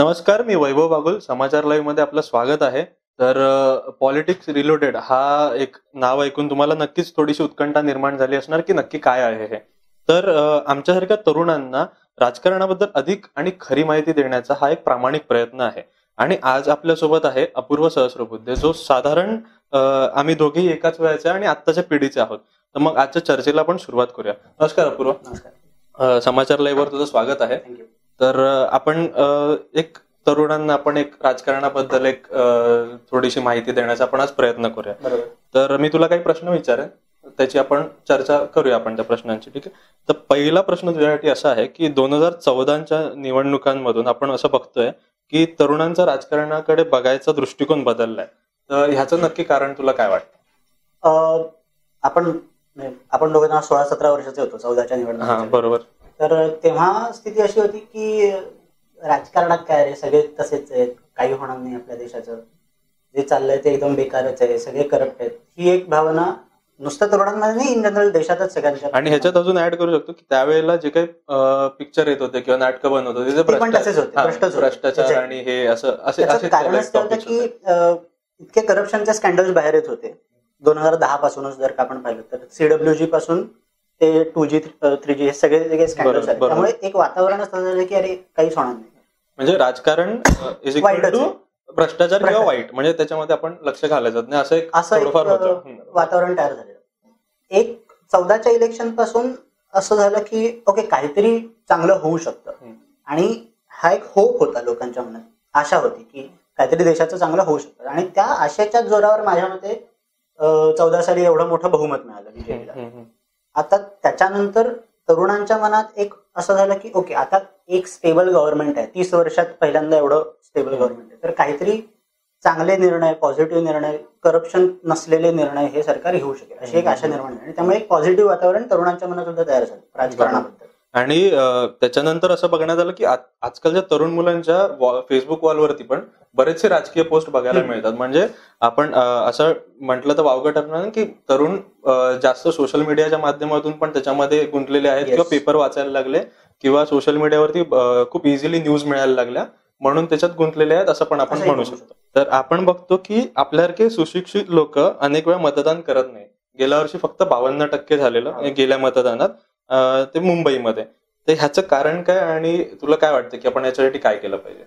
नमस्कार मी वैभव बागुल. समाचार लाईव्हमध्ये आपलं स्वागत आहे. तर पॉलिटिक्स रिलोटेड हा एक नाव ऐकून तुम्हाला नक्कीच थोडीशी उत्कंठा निर्माण झाली असणार की नक्की काय आहे हे. तर आमच्यासारख्या तरुणांना राजकारणाबद्दल अधिक आणि खरी माहिती देण्याचा हा एक प्रामाणिक प्रयत्न आहे. आणि आज आपल्यासोबत आहे अपूर्व सहस्रबुद्धे जो साधारण आम्ही दोघेही एकाच वयाचे आणि आत्ताच्या पिढीचे आहोत. तर मग आजच्या चर्चेला आपण सुरुवात करूया. नमस्कार अपूर्व. नमस्कार. समाचार लाईव्हवर तुझं स्वागत आहे. थँक्यू तर आपण एक तरुणांना आपण एक राजकारणाबद्दल एक थोडीशी माहिती देण्याचा आपण आज प्रयत्न करूया. तर मी तुला काही प्रश्न विचारेन. त्याची आपण चर्चा करूया आपण त्या प्रश्नांची ठीक आहे? तर पहिला प्रश्न तुझ्यासाठी असा आहे की दोन हजार चौदाच्या निवडणुकांमधून आपण असं बघतोय की तरुणांचा राजकारणाकडे बघायचा दृष्टिकोन बदललाय. तर ह्याचं नक्की कारण तुला काय वाटतं? आपण आपण दोघं सोळा सतरा वर्षाचे होतो चौदाच्या हा निवडणुकीच्या. बरोबर. तर तेव्हा स्थिती अशी होती की राजकारणात काय रे? सगळे तसेच आहेत. काही होणार नाही आपल्या देशाचं. जे चाललंय ते एकदम बेकारच आहे. सगळे करप्ट आहेत. ही एक भावना नुसतं तरुणांमध्ये नाही इन जनरल देशातच सगळ्यांच्या आणि ह्याच्यात अजून ऍड करू शकतो की त्यावेळेला जे काही पिक्चर येत होते किंवा नाटकं बनत होते. भ्रष्टाचार आणि हे असं असे त्याचं असे कारण असं होतं की इतके करप्शनचे स्कॅन्डल्स बाहेर येत होते. दोन हजार दहा पासूनच जर का आपण पाहिलं तर सीडब्ल्यूजी पासून ते टू जी थ्री जी हे सगळे सगळे. त्यामुळे एक वातावरण असं झालं की अरे काहीच होणार नाही म्हणजे राजकारण इज इक्वल वाईटच टू आहे. भ्रष्टाचार किंवा. वाईट म्हणजे त्याच्यामध्ये आपण लक्ष घालायचं नाही असं एक असं हम्म. वातावरण तयार झालेलं एक चौदाच्या इलेक्शनपासून असं झालं की ओके काहीतरी चांगलं होऊ शकतं. आणि हा एक होप होता लोकांच्या मनात आशा होती की काहीतरी देशाचं चांगलं होऊ शकतं आणि त्या आशेच्या जोरावर माझ्या मते चौदा साली एवढं मोठं बहुमत मिळालं बीजेपीला. आता त्याच्यानंतर तरुणांच्या मनात एक असं झालं की ओके आता एक स्टेबल गव्हर्नमेंट आहे. तीस वर्षात पहिल्यांदा एवढं स्टेबल गव्हर्नमेंट आहे. तर काहीतरी चांगले निर्णय पॉझिटिव्ह निर्णय करप्शन नसलेले निर्णय हे सरकार घेऊ शकेल. अशी एक आशा निर्माण झाली. आणि त्यामुळे एक पॉझिटिव्ह वातावरण तरुणांच्या मनात सुद्धा तयार झालं. राजकारणाबद्दल. आणि त्याच्यानंतर असं बघण्यात आलं की आजकालच्या तरुण मुलांच्या फेसबुक वॉलवरती पण बरेचसे राजकीय पोस्ट बघायला. मिळतात. म्हणजे आपण असं म्हटलं तर वावगं ठरणार की तरुण जास्त सोशल मीडियाच्या माध्यमातून पण त्याच्यामध्ये गुंतलेले आहेत. किंवा पेपर वाचायला लागले किंवा सोशल मीडियावरती खूप इझिली न्यूज मिळायला लागल्या म्हणून त्याच्यात गुंतलेले आहेत असं पण आपण म्हणू शकतो. तर आपण बघतो की आपल्यासारखे सुशिक्षित लोक अनेक वेळा मतदान करत नाही गेल्या वर्षी फक्त बावन्न टक्के झालेलं गेल्या मतदानात. ते मुंबईमध्ये. तर ह्याचं कारण काय आणि तुला काय वाटतं की आपण याच्यासाठी काय केलं पाहिजे?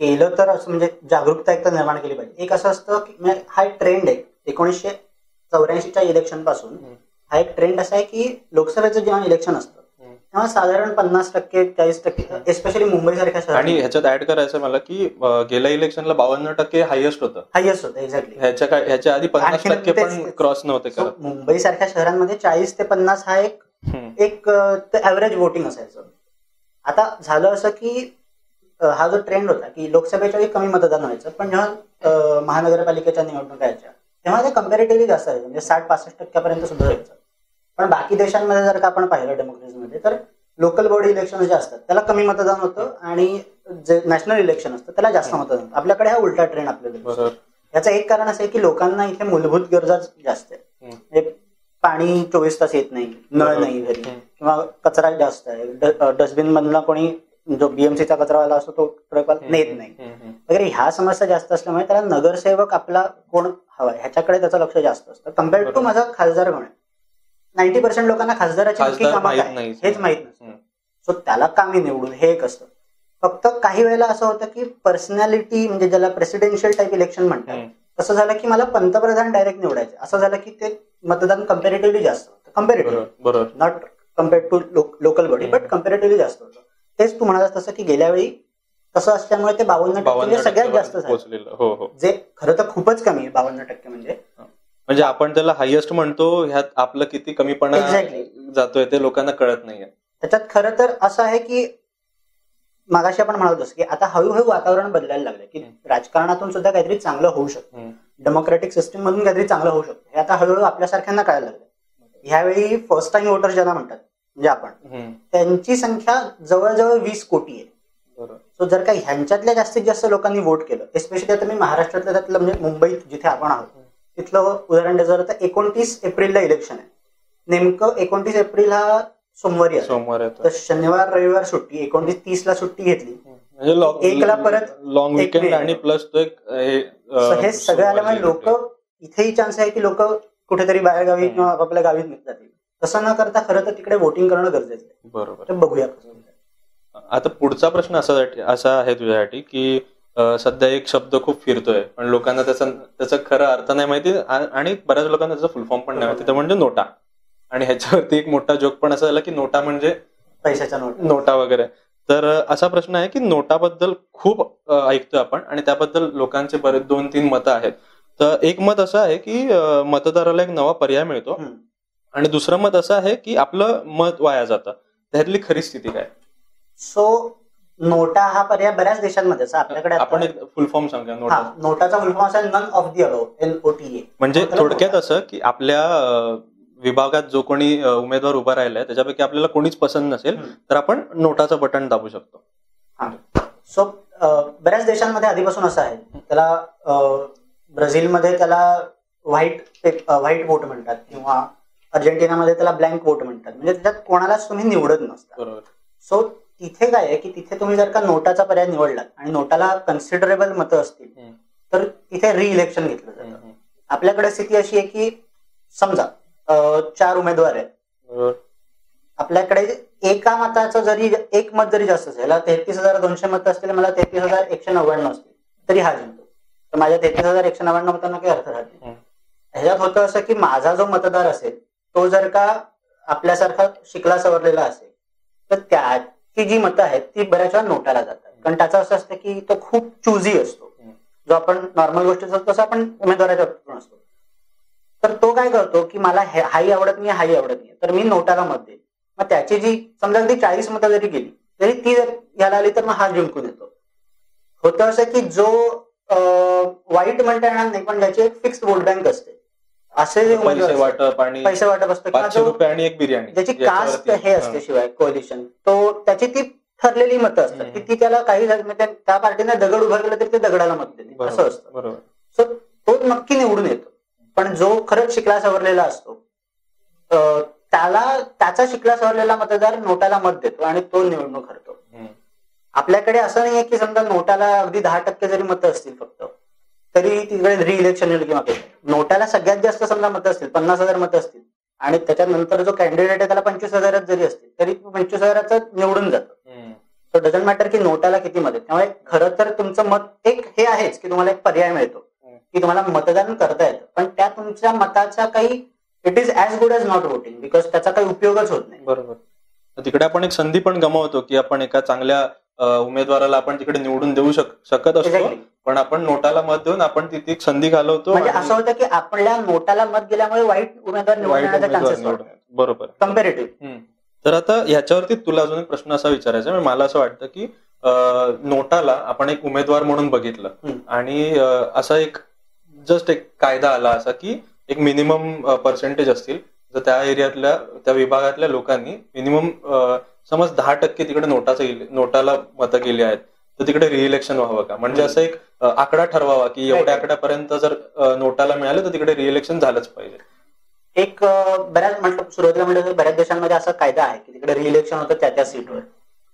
केलं तर असं म्हणजे जागरूकता एक तर निर्माण केली पाहिजे. एक असं असतं की म्हणजे हा एक ट्रेंड आहे. एकोणीसशे चौऱ्याऐंशीच्या इलेक्शनपासून. हा एक ट्रेंड असा आहे की लोकसभेचं जेव्हा इलेक्शन असतं तेव्हा साधारण पन्नास टक्के चाळीस टक्के एस्पेशली मुंबई सारख्या आणि शहरात ह्याच्यात ऍड करायचं मला की गेल्या इलेक्शनला बावन्न टक्के हायएस्ट होतं. हायस्ट होतं एक्झॅक्टली ह्याच्या काय ह्याच्या आधी पन्नास टक्के पण क्रॉस नव्हते करत. मुंबई सारख्या शहरांमध्ये चाळीस ते पन्नास हा एक. एक ऍव्हरेज वोटिंग असायचं. आता झालं असं की हा जो ट्रेंड होता की लोकसभेच्या कमी मतदान व्हायचं पण जेव्हा महानगरपालिकेच्या निवडणुका यायच्या तेव्हा ते कम्पॅरेटिव्हली जास्त म्हणजे साठ पासष्ट टक्क्यापर्यंत सुद्धा व्हायचं. पण बाकी देशांमध्ये जर का आपण पाहिलं डेमोक्रेसीमध्ये तर लोकल बॉडी इलेक्शन जे असतात त्याला कमी मतदान होतं आणि जे नॅशनल इलेक्शन असतं त्याला जास्त मतदान होतं आपल्याकडे हा उलटा ट्रेंड आपल्याला याचं एक कारण असं आहे की लोकांना इथे मूलभूत गरजा जास्त हम्म. म्हणजे पाणी चोवीस तास येत नाही नळ. नाही घरी. किंवा कचरा जास्त आहे डस्टबिन मधला कोणी जो बीएमसीचा कचरावाला असतो तो ट्रकवाला नेत नाही. वगैरे ह्या समस्या जास्त असल्यामुळे त्याला नगरसेवक आपला कोण हवा ह्याच्याकडे त्याचं लक्ष जास्त असतं कम्पेअर्ड टू. माझा खासदार आहे नाईन्टी पर्सेंट लोकांना खासदाराची नक्की कामं काय? नाही. हेच माहीत नसतं. हम्म. सो त्याला का मी निवडून हे एक असतं. फक्त काही वेळेला असं होतं की पर्सनॅलिटी म्हणजे ज्याला प्रेसिडेन्शियल टाईप इलेक्शन म्हणतात. असं झालं की मला पंतप्रधान डायरेक्ट निवडायचे. असं झालं की ते मतदान कम्पॅरेटिव्हली जास्त होतं. Comparative not compared to local body. But comparatively जास्त होतं. तेच तू म्हणालास तसं की गेल्या वेळी तसं असल्यामुळे ते बावन्न टक्के सगळ्यात जास्त झालं. हो हो. जे खरं तर खूपच कमी आहे बावन्न टक्के म्हणजे. म्हणजे आपण त्याला हायएस्ट म्हणतो ह्यात आपलं किती कमीपणा Exactly. जातोय ते लोकांना कळत नाहीये त्याच्यात खरं तर असं आहे की मागाशी आपण म्हणत होतो की आता हळूहळू वातावरण बदलायला लागलं की. राजकारणातून सुद्धा काहीतरी चांगलं होऊ शकतं. डेमोक्रेटिक सिस्टीम मधून काहीतरी चांगलं होऊ शकतं हे आता हळूहळू आपल्यासारख्यांना कळायला लागलं ह्यावेळी फर्स्ट टाइम वोटर ज्याला म्हणतात म्हणजे आपण हम्म. त्यांची संख्या जवळजवळ वीस कोटी आहे बरोबर सो जर का ह्यांच्यातल्या जास्तीत जास्त लोकांनी वोट केलं एस्पेशली आता मी महाराष्ट्रातल्या त्यातलं म्हणजे मुंबईत जिथे आपण आहोत तिथलं उदाहरण द्यायचं झालं तर एकोणतीस एप्रिलला इलेक्शन आहे. नेमकं एकोणतीस एप्रिल हा सोमवारी सोमवार तर शनिवार रविवार सुट्टी एकोणतीस तीस ला सुट्टी घेतली. म्हणजे एकला परत लॉंग एक विकेंड. आणि प्लस तो एक हे, सगळं आल्यामुळे सोमवारी लोक इथेही चान्स आहे की लोक कुठेतरी बाहेरगावी हम्म. किंवा आपापल्या गावीत जातील तसं न करता खरं तर तिकडे वोटिंग करणं गरजेचं आहे. बरोबर. बघूया. आता पुढचा प्रश्न असा असा आहे तुझ्यासाठी की सध्या एक शब्द खूप फिरतोय पण लोकांना त्याचा त्याचा खरा अर्थ नाही माहिती आणि बऱ्याच लोकांना त्याचा फुल फॉर्म पण नाही माहिती. म्हणजे नोटा. आणि ह्याच्यावरती एक मोठा जोक पण असा झाला की नोटा म्हणजे पैशाच्या नोट. नोटा वगैरे. तर असा प्रश्न आहे की नोटाबद्दल खूप ऐकतोय आपण आणि त्याबद्दल लोकांचे बरेच दोन तीन मतं आहेत. तर एक मत असं आहे की मतदाराला एक नवा पर्याय मिळतो. आणि दुसरं मत असं आहे की आपलं मत वाया जातं. त्यातली खरी स्थिती काय? सो नोटा हा पर्याय बऱ्याच देशांमध्ये. आपल्याकडे आपण एक फुल फॉर्म सांगूया नोटा. नोटाचा फुल फॉर्म असेल none of the above N O T A म्हणजे थोडक्यात. असं की आपल्या विभागात जो कोणी उमेदवार उभा राहिलाय त्याच्यापैकी आपल्याला कोणीच पसंत नसेल. तर आपण नोटाचं बटन दाबू शकतो. सो बऱ्याच देशांमध्ये आधीपासून असं आहे. त्याला ब्राझीलमध्ये त्याला व्हाईट व्हाईट वोट म्हणतात किंवा अर्जेंटिनामध्ये त्याला ब्लँक वोट म्हणतात. म्हणजे त्याच्यात कोणालाच तुम्ही निवडत नसता. बरोबर. सो तिथे काय आहे की तिथे तुम्ही जर का नोटाचा पर्याय निवडलात आणि नोटाला कन्सिडरेबल मतं असतील. तर तिथे रि इलेक्शन घेतलं जातं. आपल्याकडे स्थिती अशी आहे की समजा चार उमेदवार आहेत. आपल्याकडे एका मताचं जरी एक मत जरी जास्त असेल तेहतीस हजार दोनशे मतं असतील मला तेहतीस हजार एकशे नव्याण्णव असतील तरी हा जिंकतो. तर माझ्या तेहतीस हजार एकशे नव्याण्णव मतांना काही अर्थ राहत. ह्याच्यात होतं असं की माझा जो मतदार असेल तो जर का आपल्यासारखा शिकला सवरलेला असेल तर त्याची जी मतं आहेत ती बऱ्याच वेळा नोटाला जातात. कारण त्याचं असं असतं की तो खूप चुजी असतो. जो आपण नॉर्मल गोष्टीत असतो तसं आपण उमेदवाराच्या बाबतीत असतो. तर तो काय करतो की मला हे- हाही आवडत नाही हाही आवडत नाही तर मी नोटाला मत देईन. मग त्याची जी समजा अगदी चाळीस मतं जरी गेली तरी ती जर याला आली तर मग हा जिंकून येतो. होतं असं की जो वाईट म्हणता येणार नाही पण ज्याची एक फिक्स्ड वोट बँक असते. असे जे उमेदवार वाटप आणि पैसे वाटप असतं आणि एक बिर्याणी ज्याची कास्ट. हे असते शिवाय कोलिशन तो त्याची ती ठरलेली मतं असतात. की ती त्याला काही म्हणजे त्या- पार्टीने दगड उभा केला तरी ते दगडाला मत देते असं असतं बरोबर सो तो नक्की निवडून येतो पण जो खरंच शिकला सवरलेला असतो त्याला त्याचा शिकला सवरलेला मतदार नोटाला मत देतो आणि तो निवडणूक हरतो. आपल्याकडे असं नाहीये की समजा नोटाला अगदी दहा टक्के जरी मतं असतील फक्त तरी तिकडे रि इलेक्शन होईल किंवा नोटाला सगळ्यात जास्त समजा मतं असतील पन्नास हजार मतं असतील आणि त्याच्यानंतर जो कॅन्डिडेट आहे त्याला पंचवीस हजारात जरी असतील तरी पंचवीस हजाराचं निवडून जातं. तर डझंट मॅटर की नोटाला किती मत त्यामुळे खरं तर तुमचं मत एक हे आहेच की तुम्हाला एक पर्याय मिळतो की तुम्हाला मतदान करता येतं. पण त्या तुमच्या मताचा काही it is as good as not voting because त्याचा काही उपयोगच होत नाही. बरोबर. तिकडे आपण एक संधी पण गमावतो की आपण एका चांगल्या उमेदवाराला आपण तिकडे निवडून देऊ शक शकत असतो. पण आपण नोटाला मत देऊन आपण तिथे संधी घालवतो म्हणजे असं होतं की आपल्या नोटाला मत गेल्यामुळे वाईट उमेदवार निवडून बरोबर कम्पेरेटिव्ह. तर आता ह्याच्यावरती तुला अजून एक प्रश्न असा विचारायचा. मला असं वाटतं की नोटाला आपण एक उमेदवार म्हणून बघितलं. आणि असा एक जस्ट एक कायदा आला असा की एक मिनिमम पर्सेंटेज असतील तर त्या एरियातल्या त्या विभागातल्या लोकांनी मिनिमम समज दहा टक्के तिकडे नोटाचं गेले- नोटाला मतं गेली आहेत तर तिकडे रिइलेक्शन व्हावं का? म्हणजे असं एक आकडा ठरवावा की एवढ्या. आकड्यापर्यंत जर नोटाला मिळालं तर तिकडे रिइलेक्शन झालंच पाहिजे. एक बऱ्याच म्हटलं सुरुवातीला म्हटलं बऱ्याच देशांमध्ये असा कायदा आहे की तिकडे रिइलेक्शन होतं त्या त्या सीटवर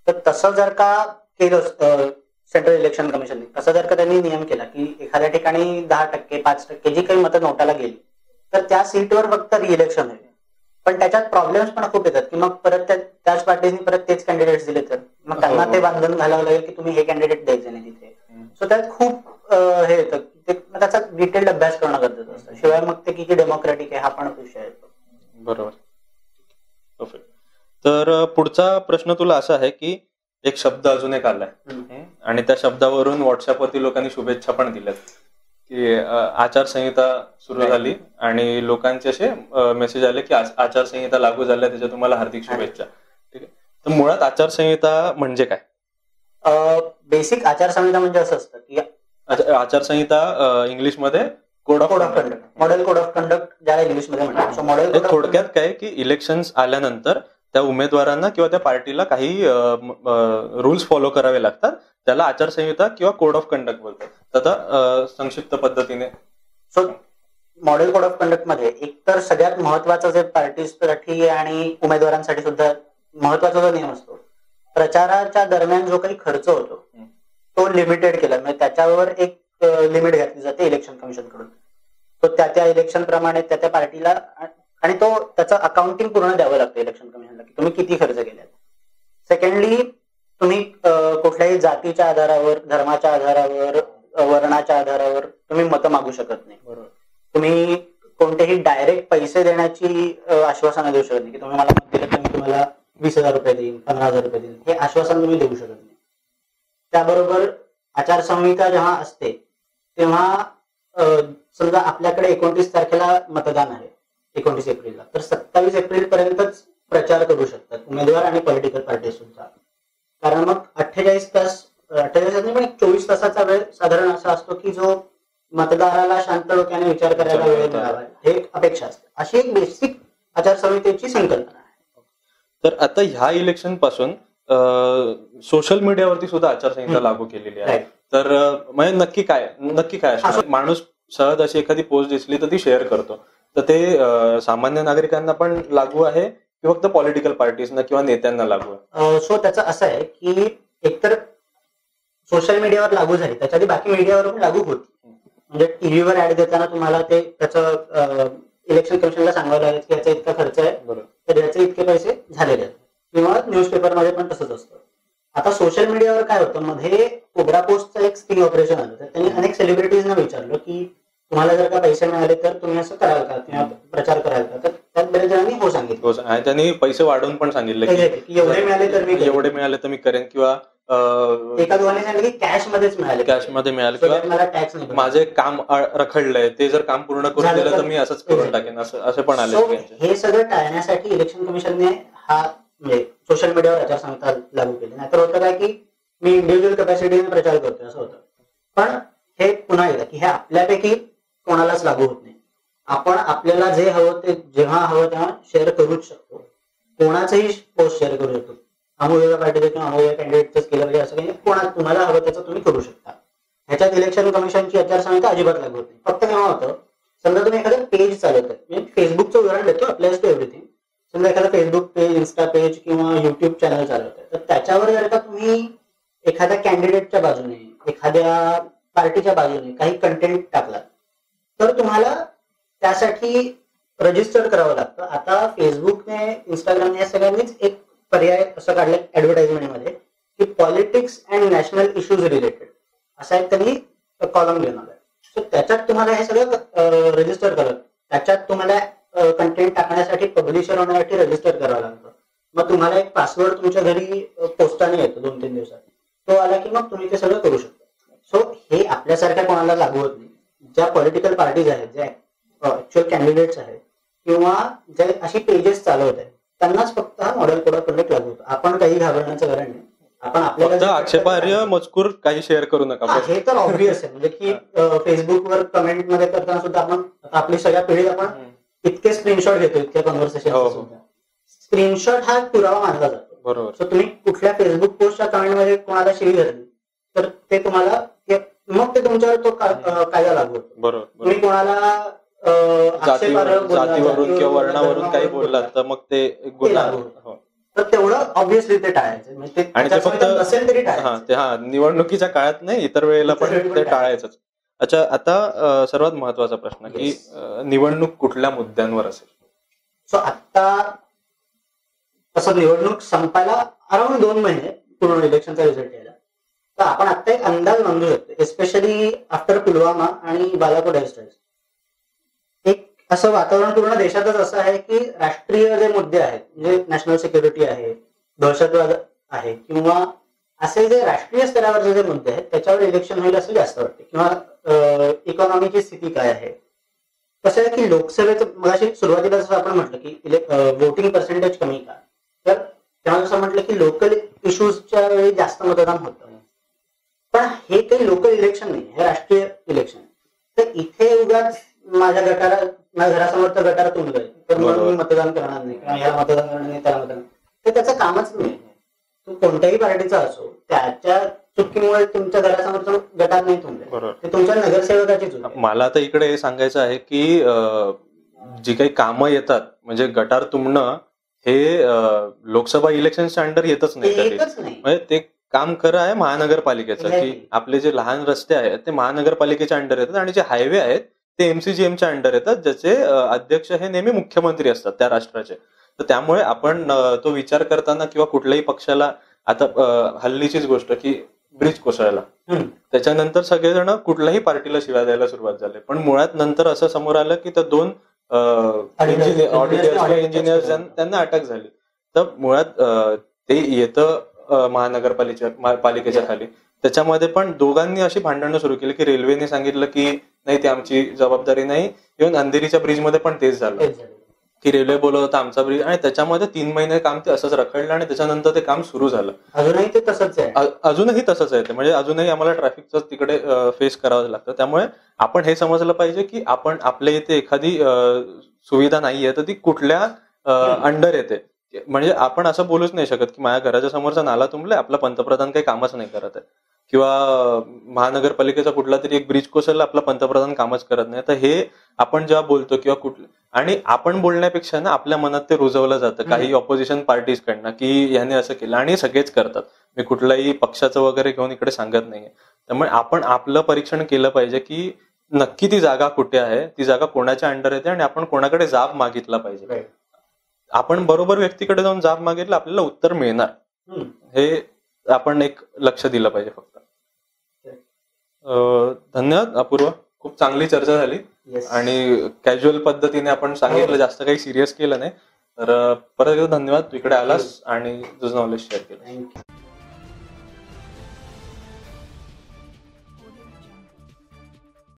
तर तसं जर का केलं सेंट्रल इलेक्शन कमिशनने तसं जर का त्यांनी नियम केला की एखाद्या ठिकाणी दहा टक्के पाच टक्के जी काही मतं नोटाला गेली तर त्या सीटवर फक्त रिइलेक्शन होईल पण त्याच्यात प्रॉब्लेम्स पण खूप येतात. की मग परत त्या- त्याच पार्टीने परत तेच कॅन्डिडेट्स दिले तर. मग त्यांना ते बांधून घालावं लागेल की तुम्ही हे कॅन्डिडेट द्यायचे नाही तिथे. सो त्यात खूप हे येतं. त्याचा डिटेल्ड अभ्यास करणं गरजेचं असतं. शिवाय मग ते किती डेमोक्रॅटिक आहे हा पण विषय येतो बरोबर. परफेक्ट तर पुढचा प्रश्न तुला असा आहे की एक शब्द अजून एक आलाय. आणि त्या शब्दावरून व्हॉट्सअपवरती लोकांनी शुभेच्छा पण दिल्यात. की आचारसंहिता सुरू. झाली आणि लोकांचे असे मेसेज आले की आचारसंहिता लागू झाल्या त्याच्या तुम्हाला हार्दिक शुभेच्छा. ठीक आहे. तर मुळात आचारसंहिता म्हणजे काय? बेसिक आचारसंहिता म्हणजे असं असतं की आचा- आचारसंहिता इंग्लिशमध्ये code of code of conduct model code of conduct ज्याला इंग्लिशमध्ये म्हणतात. मॉडेल हे थोडक्यात काय की इलेक्शन्स आल्यानंतर त्या उमेदवारांना किंवा त्या पार्टीला काही रूल्स फॉलो करावे लागतात. त्याला आचारसंहिता किंवा कोड ऑफ कंडक्ट बोलतात. आता संक्षिप्त पद्धतीने. सो मॉडेल कोड ऑफ कंडक्टमध्ये एकतर सगळ्यात महत्वाचं जे पार्टीसाठी आणि उमेदवारांसाठी सुद्धा महत्त्वाचा जो नियम असतो प्रचाराच्या दरम्यान जो काही खर्च होतो तो लिमिटेड केला. म्हणजे त्याच्यावर एक लिमिट घातली जाते इलेक्शन कमिशनकडून. तो त्या त्या इलेक्शन प्रमाणे त्या त्या पार्टीला आणि तो त्याचं अकाउंटिंग पूर्ण द्यावं लागतं इलेक्शन कमिशनला की तुम्ही किती खर्च केले सेकंडली तुम्ही कुठल्याही जातीच्या आधारावर धर्माच्या आधारावर वर्णाच्या आधारावर तुम्ही मतं मागू शकत नाही. बरोबर. तुम्ही कोणतेही डायरेक्ट पैसे देण्याची आश्वासनं देऊ शकत नाही की तुम्ही मला मत दिलं तर मी तुम्हाला वीस हजार रुपये देईन पंधरा हजार रुपये देईन. हे आश्वासन तुम्ही देऊ शकत नाही. त्याबरोबर आचारसंहिता जेव्हा असते तेव्हा समजा आपल्याकडे एकोणतीस तारखेला मतदान आहे एकोणतीस एप्रिलला तर सत्तावीस एप्रिल पर्यंतच प्रचार करू शकतात उमेदवार आणि पॉलिटिकल पार्टी सुद्धा. कारण मग अठ्ठेचाळीस तास अठ्ठेचाळीस तास नाही पण चोवीस तासाचा वेळ साधारण असा असतो की जो मतदाराला शांत डोक्याने विचार करायला वेळ मिळावा. हे एक अपेक्षा असते. अशी एक बेसिक आचारसंहितेची संकल्पना आहे. तर आता ह्या इलेक्शनपासून सोशल मीडियावरती सुद्धा आचारसंहिता. लागू केलेली आहे. तर म्हणजे नक्की काय नक्की काय? माणूस सहज अशी एखादी पोस्ट दिसली तर ती शेअर करतो. तर ते सामान्य नागरिकांना पण लागू आहे. की फक्त पॉलिटिकल पार्टीजना किंवा नेत्यांना लागू. आहे सो त्याचं असं आहे की एकतर सोशल मीडियावर लागू झाली त्याच्या आधी बाकी मीडियावर पण लागू होती. म्हणजे टीव्हीवर ऍड देताना तुम्हाला ते त्याचं इलेक्शन कमिशनला सांगावं लागेल की याचा इतका खर्च आहे. बरोबर. तर याचे इतके पैसे झालेले आहेत. किंवा न्यूजपेपरमध्ये पण तसंच असतं. आता सोशल मीडियावर काय होतं? मध्ये कोबरा पोस्टचं एक स्टिंग ऑपरेशन आलं. तर त्यांनी अनेक सेलिब्रिटीजना विचारलं की तुम्हाला जर का पैसे मिळाले तर तुम्ही असं कराल का? किंवा प्रचार कराल का? तर जणांनी हो सांगितलं हो, आणि त्यांनी पैसे वाढवून पण सांगितले. की एवढे मिळाले तर मी. एवढे मिळाले तर मी करेन किंवा एका दोघांनी सांगितलं की कॅश मध्येच मिळाले कॅशमध्ये मिळाले किंवा माझं काम रखडलंय ते जर काम पूर्ण करून दिलं तर मी असंच करून टाकेन असं असे पण आले. हे सगळं टाळण्यासाठी इलेक्शन कमिशनने हा म्हणजे सोशल मीडियावर आचारसंहिता लागू केली नाहीतर होतं काय की मी इंडिव्हिज्युअल कॅपॅसिटीने प्रचार करतोय असं होतं पण हे पुन्हा एकदा की हे आपल्यापैकी कोणालाच लागू होत नाही आपण आपल्याला जे हवं ते जेव्हा हवं तेव्हा शेअर करूच शकतो. कोणाचंही पोस्ट शेअर करू शकतो. अमोल पार्टीचं किंवा अमोल कॅन्डिडेटच केलं पाहिजे असं काही कोणा तुम्हाला हवं त्याचं तुम्ही करू शकता. ह्याच्यात इलेक्शन कमिशनची आचारसंहिता अजिबात लागू होती फक्त केव्हा होतं समजा तुम्ही एखादं पेज चालवताय. म्हणजे फेसबुकचं उदाहरण देतो अप्लायज टू एव्हरीथिंग समजा एखादं फेसबुक पेज इन्स्टा पेज किंवा युट्यूब चॅनल चालवताय. तर त्याच्यावर जर का तुम्ही एखाद्या कॅन्डिडेटच्या बाजूने एखाद्या पार्टीच्या बाजूने काही कंटेंट टाकला तर तुम्हाला त्यासाठी रजिस्टर करावं लागतं. आता फेसबुकने इंस्टाग्रामने या सगळ्यांनीच एक पर्याय असं काढलं ऍडव्हर्टाइजमेंटमध्ये की politics and national issues related असा एक त्यांनी कॉलम घेणार आहे. सो त्याच्यात तुम्हाला हे सगळं रजिस्टर करावं त्याच्यात तुम्हाला कंटेंट टाकण्यासाठी पब्लिशर होण्यासाठी रजिस्टर करावं लागतं. मग तुम्हाला एक पासवर्ड तुमच्या घरी पोस्टाने येतो दोन तीन दिवसात. तो आला की मग तुम्ही ते सगळं करू शकता. सो हे आपल्यासारख्या कोणाला लागू होत नाही. ज्या पॉलिटिकल पार्टीज आहेत ज्या ऍक्च्युअल कॅन्डिडेट्स आहेत किंवा जे अशी पेजेस चालवत आहेत त्यांनाच फक्त हा मॉडेल कोड ऑफ कंडक्ट लागू होतो? आपण काही घाबरण्याचं कारण नाही. आपण आपल्याला आक्षेपार्ह मजकूर काही शेअर करू नका. हा. हे तर ऑब्विस आहे. म्हणजे की फेसबुकवर कमेंटमध्ये करताना सुद्धा आपण आपली सगळ्या पिढी आपण. इतके स्क्रीनशॉट घेतो इतक्या हो, कॉन्व्हर्सेशन हो. सुद्धा. स्क्रीनशॉट हा पुरावा मानला जातो. बरोबर. सो तुम्ही कुठल्या फेसबुक पोस्टच्या कमेंटमध्ये कोणाला शिवी घातली तर ते तुम्हाला मग ते तुमच्यावर तो कायदा लागू होतो. बरोबर. तुम्ही कोणाला जातीवरून जातीवरून किंवा वर्णावरून काही बोललात तर मग ते गुन्हा. हो. तर तेवढं ऑब्व्हियसली ते टाळायचं म्हणजे ते आणि ते फक्त नसेल तरी हा हा निवडणुकीच्या काळात नाही इतर वेळेला पण ते टाळायचं. टाळायचंच अच्छा आता सर्वात महत्त्वाचा प्रश्न की निवडणूक कुठल्या मुद्द्यांवर असेल सो आता तसं निवडणूक संपायला अराउंड दोन महिने पूर्ण इलेक्शनचा रिझल्ट यायला तर आपण आता एक अंदाज बांधू शकतो एस्पेशली आफ्टर पुलवामा आणि बालाकोट एक असं वातावरण पूर्ण देशातच असं आहे की राष्ट्रीय जे मुद्दे आहेत म्हणजे नॅशनल सिक्युरिटी आहे दहशतवाद आहे किंवा असे जे राष्ट्रीय स्तरावरचे जे मुद्दे आहेत त्याच्यावर इलेक्शन होईल असं जास्त वाटते. किंवा इकॉनॉमीची स्थिती काय आहे? कसं आहे की लोकसभेचं मगाशी सुरुवातीला जसं आपण म्हटलं की वोटिंग पर्सेंटेज कमी का? तर तेव्हा जसं म्हटलं की लोकल इश्यूजच्या वेळी जास्त मतदान होतं. पण हे काही लोकल इलेक्शन नाही हे राष्ट्रीय इलेक्शन तर इथे उगाच माझ्या गटारा माझ्या घरासमोरचं गटार तुंबलंय तर म्हणून मी. मतदान करणार नाही. किंवा याला मतदान करणार नाही त्याला मतदान तर त्याचं कामच नाही. तो कोणत्याही पार्टीचा असो त्याच्या चुकीमुळे तुमच्या घरासमोरचं गटार नाही बरोबर. ते तुमच्या नगरसेवकाची आहे. मला आता इकडे हे सांगायचं आहे की जी काही कामं येतात म्हणजे गटार तुंबणं हे लोकसभा इलेक्शनच्या अंडर येतच नाही म्हणजे ते काम खरं आहे महानगरपालिकेचं की. आपले जे लहान रस्ते आहेत ते महानगरपालिकेच्या अंडर येतात आणि जे हायवे आहेत ते एमसीजीएमच्या अंडर येतात ज्याचे अध्यक्ष हे नेहमी मुख्यमंत्री असतात त्या राष्ट्राचे. तर त्यामुळे आपण तो विचार करताना किंवा कुठल्याही पक्षाला आता हल्लीचीच गोष्ट की ब्रिज कोसळला. त्याच्यानंतर सगळेजण कुठल्याही पार्टीला शिव्या द्यायला सुरुवात झाली. पण मुळात नंतर असं समोर आलं की त्या दोन ऑडिटर्स इंजिनियर्स त्यांना अटक झाली. तर मुळात ते येतं महानगरपालिकेच्या पालिकेच्या खाली. त्याच्यामध्ये पण दोघांनी अशी भांडणं सुरू केली की रेल्वेने सांगितलं की नाही ती आमची जबाबदारी नाही. इव्हन अंधेरीच्या ब्रिजमध्ये पण तेच झालं. की रेल्वे बोलवत होता आमचा ब्रिज आणि त्याच्यामध्ये तीन महिने काम ते असंच रखडलं आणि त्याच्यानंतर ते काम सुरू झालं. अजूनही ते तसंच आहे. अजूनही तसंच आहे ते. म्हणजे अजूनही आम्हाला ट्रॅफिकचं तिकडे फेस करावं लागतं. त्यामुळे आपण हे समजलं पाहिजे की आपण आपल्या इथे एखादी सुविधा नाहीये तर ती कुठल्या अंडर येते. म्हणजे आपण असं बोलूच नाही शकत की माझ्या घराच्या समोरचा नाला तुंबलाय आपला पंतप्रधान काही कामच नाही करत आहे. किंवा महानगरपालिकेचा कुठला तरी एक ब्रिज कोसळला आपला पंतप्रधान कामच करत नाही. तर हे आपण जेव्हा बोलतो किंवा कुठलं आणि आपण बोलण्यापेक्षा ना आपल्या मनात ते रुजवलं जातं. काही ऑपोजिशन पार्टीज कडनं की ह्याने असं केलं आणि सगळेच करतात. मी कुठल्याही पक्षाचं वगैरे घेऊन इकडे सांगत नाहीये. त्यामुळे आपण आपलं परीक्षण केलं पाहिजे की नक्की ती जागा कुठे आहे ती जागा कोणाच्या अंडर येते आणि आपण कोणाकडे जाब मागितला पाहिजे. आपण बरोबर व्यक्तीकडे जाऊन जाब मागितलं आपल्याला उत्तर मिळणार. हे आपण एक लक्ष दिलं पाहिजे फक्त. धन्यवाद अपूर्व. खूप चांगली चर्चा झाली. Yes. आणि कॅज्युअल पद्धतीने आपण सांगितलं जास्त काही सिरियस केलं नाही. तर परत एकदा धन्यवाद. तू इकडे आलास आणि तुझं नॉलेज शेअर केलं.